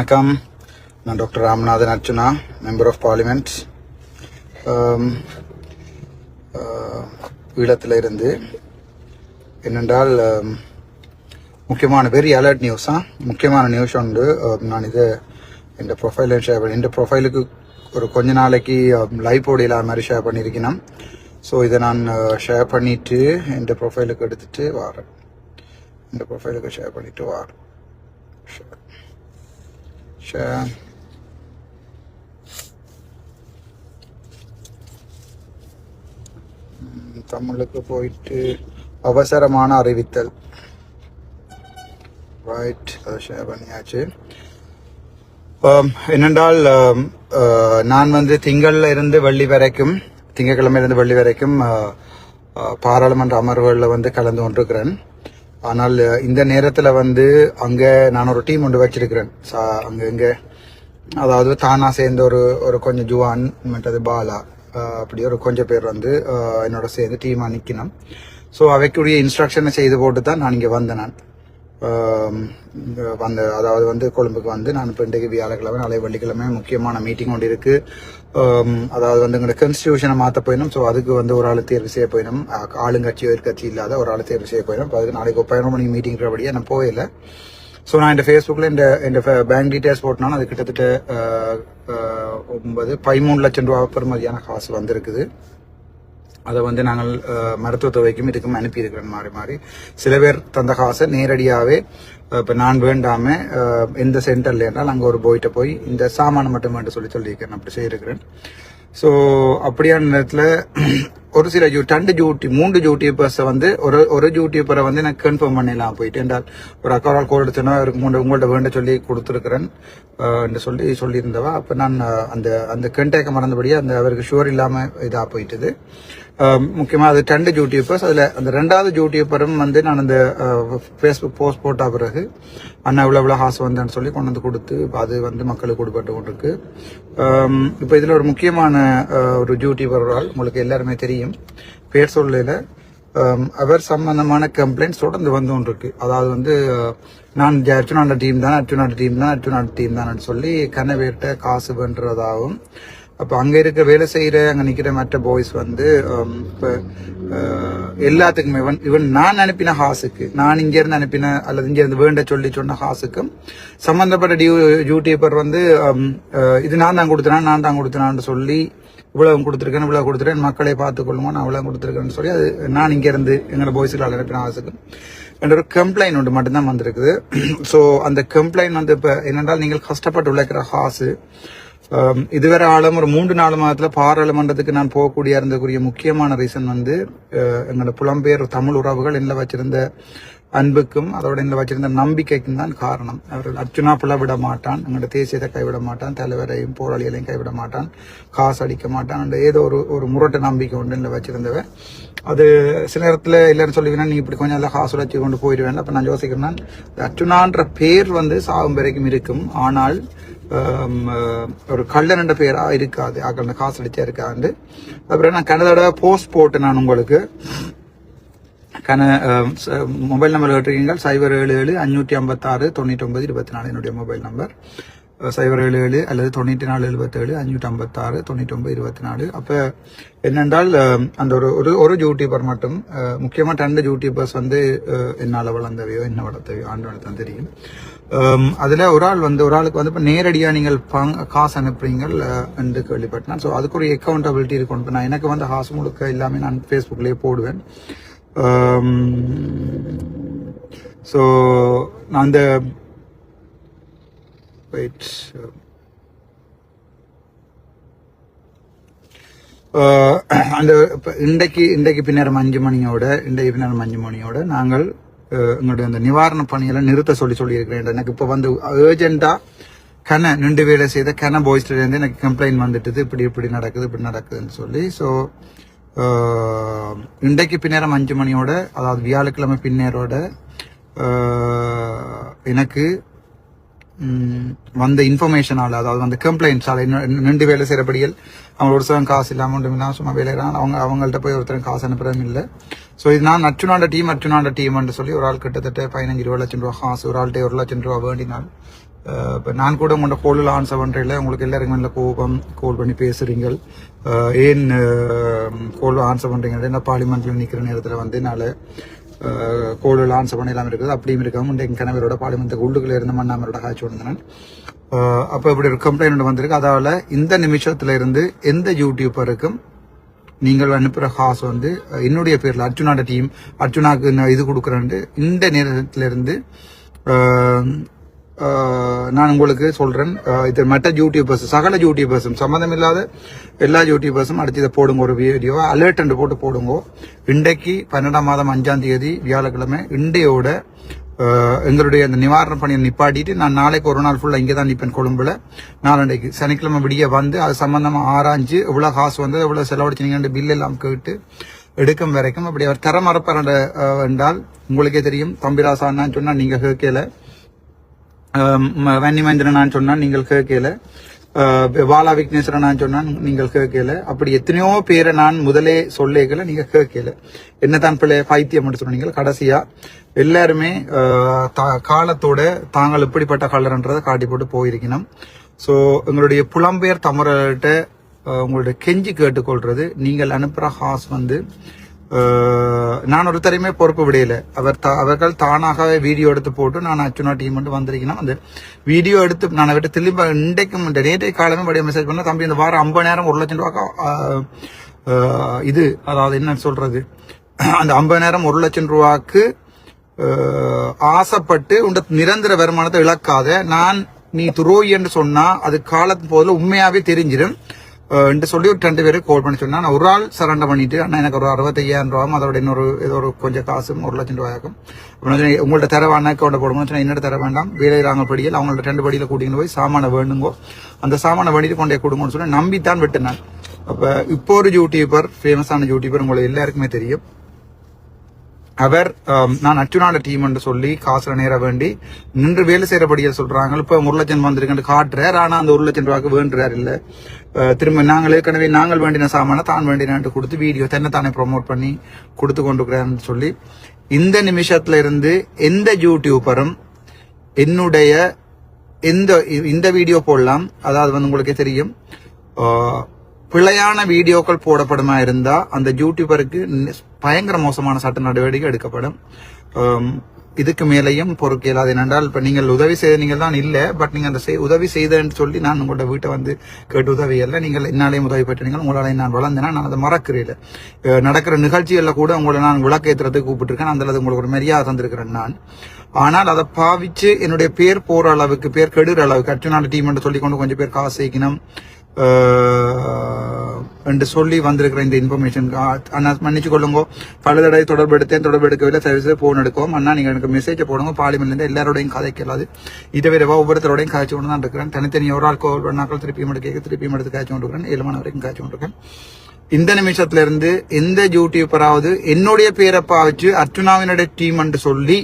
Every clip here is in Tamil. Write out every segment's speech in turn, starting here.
வணக்கம். நான் doctor Ramanathan Archuna member of parliament ஈழத்தில் இருந்து என்னென்றால் முக்கியமான வெரி அலர்ட் நியூஸா முக்கியமான நியூஸ் உண்டு. நான் இது என் ப்ரொஃபைலில் ஷேர் பண்ணி என் ப்ரொஃபைலுக்கு ஒரு கொஞ்ச நாளைக்கு லைவ் போடியில் மாதிரி ஷேர் பண்ணியிருக்கணும். ஸோ இதை நான் ஷேர் பண்ணிவிட்டு என் ப்ரொஃபைலுக்கு எடுத்துகிட்டு வரேன். இந்த ப்ரொஃபைலுக்கு ஷேர் பண்ணிவிட்டு வரேன். ஷேர் ஷேர் தமிழுக்கு போயிட்டு அவசரமான அறிவித்தல். ரைட் அதை ஷேர் பண்ணியாச்சு. என்னென்றால் நான் வந்து திங்கள்ல இருந்து வெள்ளி வரைக்கும் திங்கட்கிழமை இருந்து வெள்ளி வரைக்கும் பாராளுமன்ற அமர்வுகளில் வந்து கலந்து கொண்டிருக்கிறேன். ஆனால் இந்த நேரத்தில் வந்து அங்கே நான் ஒரு டீம் ஒன்று வச்சிருக்கிறேன். சா- அங்கே இங்கே. அதாவது தானாக சேர்ந்த ஒரு ஒரு கொஞ்சம் ஜுவான் மற்றது பாலா அப்படி ஒரு கொஞ்சம் பேர் வந்து என்னோட சேர்ந்து டீமாக நிற்கணும் ஸோ அவைக்குரிய இன்ஸ்ட்ரக்ஷனை செய்து போட்டு தான் நான் இங்கே வந்தேன் நான். வந்த அதாவது வந்து கொழும்புக்கு வந்து நான் இப்போ இன்றைக்கு வியாழக்கிழமை நாளை வெள்ளிக்கிழமை முக்கியமான மீட்டிங் ஒன்று இருக்கு. அதாவது வந்து எங்களோட கன்ஸ்டியூஷனை மாற்ற போயிடும் ஸோ அதுக்கு வந்து ஒரு ஆள் தேர்வு செய்ய போயிடும் ஆளுங்கட்சி எதிர்கட்சி இல்லாத ஒரு ஆள் தேர்வு செய்ய போயிடும் அதுக்கு நாளைக்கு ஒரு பதினொரு மணிக்கு மீட்டிங் இருக்கிறபடியே நான் போயில ஸோ நான் இந்த ஃபேஸ்புக்கில் இந்த இந்த பேங்க் டீட்டெயில்ஸ் போட்டனால அது கிட்டத்தட்ட ஒன்பது பதிமூணு லட்சம் ரூபா பெறுமதியான காசு வந்திருக்குது. அதை வந்து நாங்கள் அஹ், மருத்துவ துறைக்கும் இதுக்கும் அனுப்பியிருக்கிறோம் மாறி மாறி. சில பேர் தந்த காசை நேரடியாகவே இப்போ நான் வேண்டாம எந்த சென்டர்ல என்றால் அங்கே ஒரு போயிட்ட போய் இந்த சாமானை மட்டும் வேண்டு சொல்லி சொல்லியிருக்கிறேன் அப்படி செய்திருக்கிறேன். ஸோ அப்படியான நேரத்தில் ஒரு சில ஜூ ரெண்டு ஜூட்டி மூன்று யூடியூபர்ஸை வந்து ஒரு ஒரு யூடியூபரை வந்து எனக்கு கன்ஃபார்ம் பண்ணிடலாம் போயிட்டு. என்றால் ஒரு அக்காவால் கோல் எடுத்தோன்னா அவருக்கு மூணு உங்கள்ட்ட வேண்ட சொல்லி கொடுத்துருக்குறேன். என்று சொல்லி சொல்லியிருந்தவா. அப்போ நான் அந்த அந்த கண்டேக்க மறந்தபடியே அந்த அவருக்கு ஷுவர் இல்லாமல் இதாக போயிட்டுது. முக்கியமாக அது ரெண்டு யூடியூபர்ஸ் அதில் அந்த ரெண்டாவது யூடியூபரும் வந்து நான் அந்த ஃபேஸ்புக் போஸ்ட் போட்ட பிறகு அண்ணா இவ்வளோ இவ்வளோ ஹாசம் வந்தேன்னு சொல்லி கொண்டு வந்து கொடுத்து அது வந்து மக்களுக்கு கொடுப்பட்டு கொண்டிருக்கு. இப்போ இதில் ஒரு முக்கியமான ஒரு யூடியூபர் ஆள் உங்களுக்கு எல்லாருமே தெரியும். பேர் சொல்லல அவர் சம்பந்தமான கம்ப்ளைண்ட்ஸ் தொடர்ந்து வந்து ஒன்று இருக்கு அதாவது வந்து நான் அர்ஜுனாண்ட டீம் தான் அர்ஜுனாண்ட டீம் தான் அர்ஜுனாண்ட டீம் தான் சொல்லி கண்ணவேட்ட காசு பண்றதாகவும் அப்போ அங்கே இருக்க வேலை செய்கிற அங்கே நிற்கிற மற்ற பாய்ஸ் வந்து um, இப்போ uh, எல்லாத்துக்குமே இவன் இவன் நான் அனுப்பின ஹாஸுக்கு நான் இங்கேருந்து அனுப்பின அல்லது இங்கேருந்து வேண்ட சொல்லி சொன்ன ஹாஸுக்கும் சம்மந்தப்பட்ட டியூ யூடியூபர் வந்து um, uh, இது நான் தான் கொடுத்தனா நான் தான் கொடுத்தனான்னு சொல்லி இவ்வளவு கொடுத்துருக்கேன் இவ்வளவு கொடுத்துருக்கேன் மக்களை பார்த்துக்கொள்ளுமோ நான் இவ்வளவு கொடுத்துருக்கேன்னு சொல்லி அது நான் இங்கேருந்து எங்களோட பாய்ஸுக்கு அனுப்பின ஹாஸுக்கும். என்ற ஒரு கம்ப்ளைண்ட் ஒன்று மட்டும்தான் வந்திருக்குது. ஸோ அந்த கம்ப்ளைண்ட் வந்து இப்போ என்னென்றால் நீங்கள் கஷ்டப்பட்டு உழைக்கிற ஹாஸு Um, இதுவரை ஆளும் ஒரு மூன்று நாலு மாதத்தில் பாராளுமன்றத்துக்கு நான் போகக்கூடிய இருந்தக்கூடிய முக்கியமான ரீசன் வந்து uh, எங்களோட புலம்பெயர் தமிழ் உறவுகள் என்ன வச்சிருந்த அன்புக்கும் அதோட என்ன வச்சிருந்த நம்பிக்கைக்கும் தான் காரணம். அவர்கள் அர்ஜுனா புல விட மாட்டான் எங்களோட தேசியத்தை கைவிட மாட்டான் தலைவரையும் போராளிகளையும் கைவிட மாட்டான் காசு அடிக்க மாட்டான் என்ற ஏதோ ஒரு ஒரு முரட்டு நம்பிக்கை ஒன்று என்ன வச்சிருந்தவர் அது சில நேரத்தில் இல்லைன்னு சொல்லுவீங்கன்னா நீ இப்படி கொஞ்சம் எல்லாம் காசு வச்சு கொண்டு போயிடுவேன் அப்போ நான் யோசிக்கிறேன்னா அர்ச்சுனான்ற பேர் வந்து சாகும் வரைக்கும் இருக்கும். ஆனால் Um, uh, ஒரு கள்ளன் என்ற இருக்காது. ஆக்கள் காசு அடிச்சா இருக்காது. அப்புறம் நான் கனதோட போஸ்ட் போட்டு நான் உங்களுக்கு. கன um, மொபைல் நம்பர் கேட்டிருக்கீங்க. சைபர் ஏழு ஏழு அஞ்சூற்றி ஐம்பத்தாறு தொண்ணூற்றி ஒன்பது இருபத்தி நாலு என்னுடைய மொபைல் நம்பர் சைபர் ஏழு ஏழு அல்லது தொண்ணூற்றி நாலு எழுபத்தேழு அஞ்சூற்றி ஐம்பத்தாறு தொண்ணூற்றி இருபத்தி நாலு அப்போ என்னென்றால் அந்த ஒரு ஒரு ஒரு யூடியூபர் மட்டும் முக்கியமாக ரெண்டு யூடியூபர்ஸ் வந்து என்னால் வளர்ந்தவையோ என்ன வளர்த்தவையோ ஆண்டு தான் தெரியும். அதில் ஒரு ஆள் வந்து ஒரு ஆளுக்கு வந்து இப்போ நேரடியாக நீங்கள் பங் காசு அனுப்புறீங்கள் என்று கேள்விப்பட்டேன். ஸோ அதுக்கு ஒரு அக்கௌண்டபிலிட்டி இருக்கும். இப்போ நான் எனக்கு வந்து காசு முழுக்க எல்லாமே நான் ஃபேஸ்புக்லேயே போடுவேன். ஸோ நான் அந்த wait அந்த இன்றைக்கு இன்றைக்கு பின்னரம் அஞ்சு மணியோட இன்றைக்கு பின்னரம் அஞ்சு மணியோட நாங்கள் எங்களுடைய அந்த நிவாரண பணியெல்லாம் நிறுத்த சொல்லி சொல்லியிருக்கிறேன் எனக்கு இப்போ வந்து ஏர்ஜென்ட்டாக கன நின்று வேலை செய்த கன பாய்ஸ்ல எனக்கு கம்ப்ளைண்ட் வந்துட்டுது. இப்படி இப்படி நடக்குது இப்படி நடக்குதுன்னு சொல்லி. ஸோ இன்றைக்கு பின்னேரம் அஞ்சு மணியோட அதாவது வியாழக்கிழமை பின்னேரோட எனக்கு வந்த இன்ஃபர்மேஷனால் அதாவது அந்த கம்ப்ளைண்ட்ஸால் நின்று வேலை செய்கிறபடியில் அவங்க ஒரு சிலம் காசு இல்லாமல் ஒன்றும் இல்லாமல் சும்மா வேலை அவங்க அவங்கள்ட்ட போய் ஒருத்தரும் காசு அனுப்புறதும் இல்லை. ஸோ இது நான் நச்சுனாண்ட டீம் நச்சுனாண்ட டீம்னு சொல்லி ஒரு ஆள் கிட்டத்தட்ட பதினஞ்சு இருபது லட்சம் ரூபா காசு ஒரு ஆள்கிட்ட ஒரு லட்சம் ரூபா வேண்டினால் இப்போ நான் கூட உங்களோட கோலில் ஆன்சர் பண்ணுறதில்ல உங்களுக்கு எல்லாருக்கும் நல்ல கோபம் கோல் பண்ணி பேசுகிறீங்க ஏன் கோல் ஆன்சர் பண்ணுறீங்க என்ன பார்லிமெண்ட்டில் நிற்கிற நேரத்தில் வந்து என்னால் கோலில் ஆன்சர் பண்ண இல்லாமல் இருக்குது. அப்படியும் இருக்காம இந்த என் கணவரோட பார்லிமெண்ட் உள்ளுக்குள்ள இருந்த மண்ணாமரோட காய்ச்சி வந்தேன் அப்போ இப்படி ஒரு கம்ப்ளைண்ட் வந்திருக்கு. அதால இந்த நிமிஷத்துல இருந்து எந்த யூடியூபருக்கும் நீங்கள் அனுப்புகிற காசு வந்து என்னுடைய பேரில் அர்ஜுனாட டீம் அர்ஜுனாக்கு நான் இது கொடுக்குறேன்ட்டு இந்த நேரத்திலிருந்து நான் உங்களுக்கு சொல்கிறேன் இது மற்ற யூடியூபர்ஸ் சகல யூடியூபர்ஸும் சம்மந்தம் இல்லாத எல்லா யூடியூபர்ஸும் அடுத்து இதை போடுங்க ஒரு வீடியோ அலர்ட் போட்டு போடுங்க. இன்றைக்கு பன்னெண்டாம் மாதம் அஞ்சாம் தேதி வியாழக்கிழமை இண்டையோட எங்களுடைய அந்த நிவாரண பணியை நிப்பாட்டிட்டு நான் நாளைக்கு ஒரு நாள் ஃபுல்லாக இங்கே தான் நிற்பேன் கொழும்புல. நாளண்டைக்கு சனிக்கிழமை விடிய வந்து அது சம்மந்தமாக ஆராய்ஞ்சு எவ்வளோ காசு வந்து எவ்வளோ செலவழிச்சினீங்கன்னு பில் எல்லாம் கேட்டு எடுக்கும் வரைக்கும் அப்படி அவர் தர என்றால் உங்களுக்கே தெரியும். தம்பிராசான்னு சொன்னால் நீங்கள் கேட்கல. Um, வன்னி மந்திரனான்னு சொன்னா நீங்கள் கேட்கல. Uh, பாலா விக்னேஸ்வரனான்னு சொன்னா நீங்கள் கேட்கல. அப்படி எத்தனையோ பேரை நான் முதலே சொல்லேக்கல நீங்க கேட்கல. என்னதான் பிள்ளை பைத்தியம் மட்டும் சொன்னீங்க கடைசியா. எல்லாருமே uh, தா- காலத்தோட தாங்கள் எப்படிப்பட்ட கலர்ன்றதை காட்டி போட்டு போயிருக்கணும். ஸோ எங்களுடைய புலம்பெயர் தமிழர்கிட்ட uh, உங்களுடைய கெஞ்சி கேட்டுக்கொள்றது நீங்கள் அனுப்புற ஹாஸ் வந்து நான் ஒருத்தரையுமே பொறுப்பு விடையில அவர் தா- அவர்கள் தானாகவே வீடியோ எடுத்து போட்டு நான் அச்சுனா டீம் மட்டும் வந்திருக்கேன் அந்த வீடியோ எடுத்து நான் விட்டு திரும்ப இன்றைக்கும் இந்த நேற்றைய காலமே படிய மெசேஜ் பண்ண தம்பி இந்த வாரம் ஐம்பது நேரம் ஒரு லட்சம் ரூபா இது அதாவது என்ன சொல்றது? அந்த ஐம்பது நேரம் ஒரு லட்சம் ரூபாக்கு ஆசைப்பட்டு உண்ட நிரந்தர வருமானத்தை இழக்காத நான் நீ துரோகி என்று சொன்னா அது காலத்து போதில் உண்மையாவே தெரிஞ்சிடும். சொல்லி ஒரு ரெண்டு பேரும் கால் பண்ணி சொன்னா. நான் ஒரு ஆள் சரண்டர் பண்ணிட்டு அண்ணா எனக்கு ஒரு அறுபத்தையாயிரம் ரூபாயும் அதோட இன்னொரு ஏதோ ஒரு கொஞ்சம் காசும் ஒரு லட்சம் ரூபாயாக்கும் உங்கள்ட்ட தர வேணா அக்கௌண்ட் போடணும் என்னோட தர வேண்டாம் வேலை ராங்க படியில் அவங்கள்ட்ட ரெண்டு படியில் கூட்டிட்டு போய் சாமானை வேணுங்கோ. அந்த சாமானை வேண்டிட்டு கொண்டே கொடுங்கன்னு சொல்லி நம்பித்தான் தான் விட்டுனேன். அப்ப இப்போ ஒரு யூடியூபர் ஃபேமஸான யூடியூபர் உங்களுக்கு எல்லாருக்குமே தெரியும். அவர் நான் அச்சுனாட டீம் என்று சொல்லி காசுல நேர வேண்டி நின்று வேலை செய்யறபடியா சொல்றாங்க. இப்ப ஒரு லட்சம் வந்திருக்குன்னு காட்டுறாரு. ஆனா அந்த ஒரு லட்சம் ரூபாய்க்கு வேண்டுறாரு இல்ல. திரும்ப நாங்கள் ஏற்கனவே நாங்கள் வேண்டின சாமான தான் வேண்டினான்ட்டு கொடுத்து வீடியோ தன்னைத்தானே ப்ரொமோட் பண்ணி கொடுத்து கொண்டுக்கிறேன்னு சொல்லி இந்த நிமிஷத்துல இருந்து எந்த யூடியூபரும் என்னுடைய எந்த இந்த வீடியோ போடலாம். அதாவது வந்து உங்களுக்கே தெரியும். பிழையான வீடியோக்கள் போடப்படுமா இருந்தா அந்த யூடியூபருக்கு பயங்கர மோசமான சட்ட நடவடிக்கை எடுக்கப்படும். இதுக்கு மேலேயும் பொறுக்க இயலாது என்னென்றால் இப்ப நீங்கள் உதவி செய்த நீங்கள் தான் இல்ல பட் நீங்க அந்த செய்- உதவி செய்தேன்னு சொல்லி நான் உங்களோட வீட்டை வந்து கேட்டு உதவி இல்லை நீங்கள் என்னாலையும் உதவி பெற்றீங்க உங்களாலையும் நான் வளர்ந்தேன்னா நான் அதை மறக்கிறேன். நடக்கிற நிகழ்ச்சிகள்ல கூட உங்களை நான் விளக்கேற்றுறதுக்கு கூப்பிட்டுருக்கேன் அந்த அளவுக்கு உங்களுக்கு ஒரு மரியாதை தந்திருக்கிறேன் நான். ஆனால் அதை பாவிச்சு என்னுடைய பேர் போற அளவுக்கு பேர் கெடுற அளவுக்கு அர்ச்சனால டீம் என்று சொல்லி கொண்டு கொஞ்சம் பேர் காசு சேர்க்கணும். என்று சொல்லி வந்திருக்கிற இந்த இன்ஃபர்மேஷன் அண்ணா மன்னிச்சு கொள்ளுங்க. பல தடவை தொடர்பு எடுத்தேன் தொடர்பு எடுக்கவில்லை. சர்வீஸ் ஃபோன் எடுக்கும் அண்ணா நீங்கள் எனக்கு மெசேஜ் போடுங்க. பார்லிமெண்ட்ல இருந்து எல்லாரோடையும் கதைக்கலாது இதை விடவா ஒவ்வொருத்தரோடையும் காய்ச்சி கொண்டு தான் இருக்கிறேன். தனித்தனி ஒரு ஆள் கோவில் பண்ணாக்கள் திருப்பியும் எடுக்க திருப்பியும் எடுத்து காய்ச்சி கொண்டு இருக்கிறேன் ஏழு மணி வரைக்கும் காய்ச்சி கொண்டு இந்த நிமிஷத்துல இருந்து எந்த ஜூடியூப்பராவது என்னுடைய பேரை பாவிச்சு அர்ச்சுனாவினுடைய டீம் என்று சொல்லி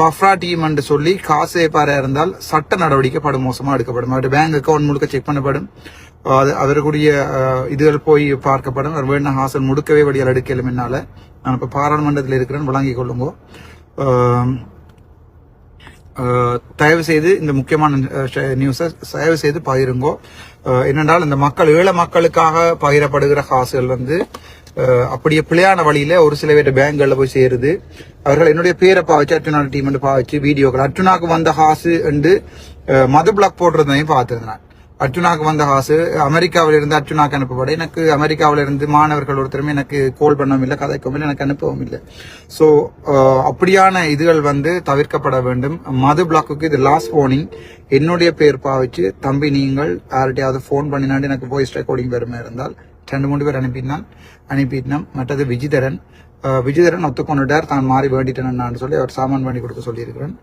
பஃப்ரா டீம் என்று சொல்லி காசு ஏப்பாரா இருந்தால் சட்ட நடவடிக்கை படும் மோசமாக எடுக்கப்படும். அவர் பேங்க் அக்கௌண்ட் முழுக்க செக் பண்ணப்படும். அது அவருக்குரிய இதுகள் போய் பார்க்கப்படும். அவர் வேணா ஹாசல் முடுக்கவே வழியால் எடுக்கலும் என்னால். நான் இப்போ பாராளுமன்றத்தில் இருக்கிறேன் வழங்கிக் கொள்ளுங்கோ. தயவு செய்து இந்த முக்கியமான நியூஸை தயவு செய்து பகிருங்கோ. என்னென்றால் இந்த மக்கள் ஏழை மக்களுக்காக பகிரப்படுகிற காசுகள் வந்து அப்படியே பிழையான வழியில ஒரு சில பேர் பேங்க்ல போய் சேருது. அவர்கள் என்னுடைய பேரை பாவச்சு அர்ச்சுனா டீம் பாவச்சு வீடியோக்கள். அர்ஜுனாக்கு வந்த ஹாசு என்று மது பிளாக் போடுறதையும் பார்த்திருந்தேன். அர்ஜுனாக்கு வந்த காசு அமெரிக்காவில இருந்து அர்ஜுனாக்கு அனுப்பப்பட எனக்கு அமெரிக்காவில இருந்து மாணவர்கள் ஒருத்தருமே எனக்கு கோல் பண்ணவும் இல்லை கதைக்கவும் இல்லை எனக்கு அனுப்பவும் இல்லை. ஸோ அப்படியான இதுகள் வந்து தவிர்க்கப்பட வேண்டும். மது பிளாக்குக்கு இது லாஸ்ட் போனிங் என்னுடைய பேர் பாவிச்சு தம்பி நீங்கள் யார்கிட்டயாவது ஃபோன் பண்ணினாண்டு எனக்கு வாய்ஸ் ரெக்கார்டிங் பெருமை இருந்தால் ரெண்டு மூணு பேர் அனுப்பினான் அனுப்பிட்டோம் மற்றது விஜிதரன் அஹ், விஜிதரன் ஒத்துக்கொண்டுட்டார் தான் மாறி வேண்டிட்டேன்னு சொல்லி அவர் சாமான் பண்ணி கொடுக்க சொல்லியிருக்கிறேன்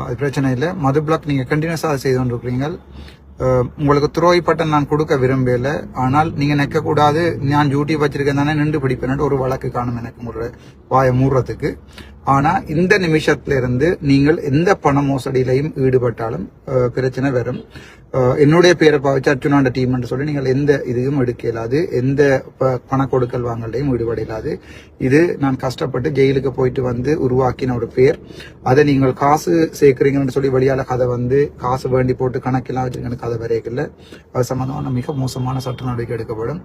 அது பிரச்சனை இல்லை மது பிளாக் நீங்கள் கண்டினியூஸாக அதை செய்து கொண்டிருக்கிறீங்கள் உங்களுக்கு துரோகி பட்டன் நான் கொடுக்க விரும்பல ஆனால் நீங்கள் நிற்கக்கூடாது நான் யூடியூப் வச்சிருக்கேன் தானே நின்று பிடிப்பேன் ஒரு வழக்கு காணும் எனக்கு முறை வாயை மூடுறதுக்கு ஆனா இந்த நிமிஷத்துல இருந்து நீங்கள் எந்த பண மோசடியிலையும் ஈடுபட்டாலும் பிரச்சனை வரும். என்னுடைய பேரை பாவிச்சு அர்ச்சுனாண்ட டீம் சொல்லி நீங்கள் எந்த இதையும் எடுக்க இயலாது. எந்த ப- பண கொடுக்கல் வாங்கலையும் ஈடுபட இயலாது. இது நான் கஷ்டப்பட்டு ஜெயிலுக்கு போயிட்டு வந்து உருவாக்கின ஒரு பேர். அதை நீங்கள் காசு சேர்க்குறீங்கன்னு சொல்லி வெளியால கதை வந்து காசு வேண்டி போட்டு கணக்கெல்லாம் வச்சிருக்கேன்னு கதை வரைக்கல அது சம்மந்தமான மிக மோசமான சட்ட நடவடிக்கை எடுக்கப்படும்.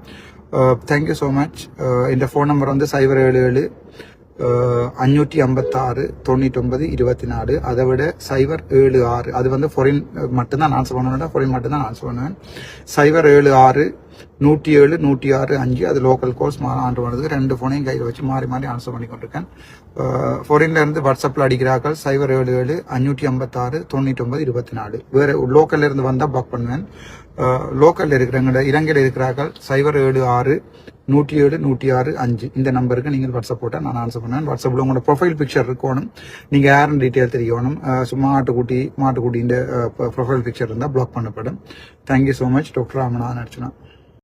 தேங்க்யூ ஸோ மச் இந்த ஃபோன் நம்பர் வந்து சைபர் ஏழு ஏழு அஞ்சூற்றி ஐம்பத்தாறு தொண்ணூற்றொன்பது இருபத்தி நாலு அதை விட சைபர் ஏழு ஆறு. அது வந்து ஃபொரின் மட்டும்தான் நான் பண்ணுவேன். ஃபொரின் மட்டும்தான் நான் பண்ணுவேன். சைபர் ஏழு ஆறு நூற்றி ஏழு நூற்றி ஆறு அஞ்சு அது லோக்கல் கோர்ஸ் ஆண்டு வந்தது ரெண்டு ஃபோனையும் கையில் வச்சு மாறி மாறி ஆன்சர் பண்ணி கொண்டிருக்கேன். ஃபாரின்ல இருந்து வாட்ஸ்அப்பில் அடிக்கிறார்கள். சைபர் ஏழு ஏழு அஞ்சூற்றி ஐம்பத்தாறு தொண்ணூற்றொன்பது இருபத்தி நாலு. வேறு லோக்கல்லேருந்து வந்தால் பக் பண்ணுவேன். லோக்கலில் இருக்கிறவங்க இலங்கையில் இருக்கிறார்கள். சைபர் ஏழு ஆறு நூற்றி ஏழு நூற்றி ஆறு அஞ்சு. இந்த நம்பருக்கு நீங்கள் வாட்ஸ்அப் போட்டால் நான் ஆன்சர் பண்ணுவேன். வாட்ஸ்அப்பில் உங்களோட ப்ரொஃபைல் பிக்சர் இருக்கணும். நீங்கள் யாருன்னு டீட்டெயில் தெரியணும். சும்மா ஆட்டுக்குட்டி மாட்டுக்குட்டின்ற ப்ரொஃபைல் பிக்சர் இருந்தால் பிளாக் பண்ணப்படும். Thank you so much doctor Ramanathan Archana.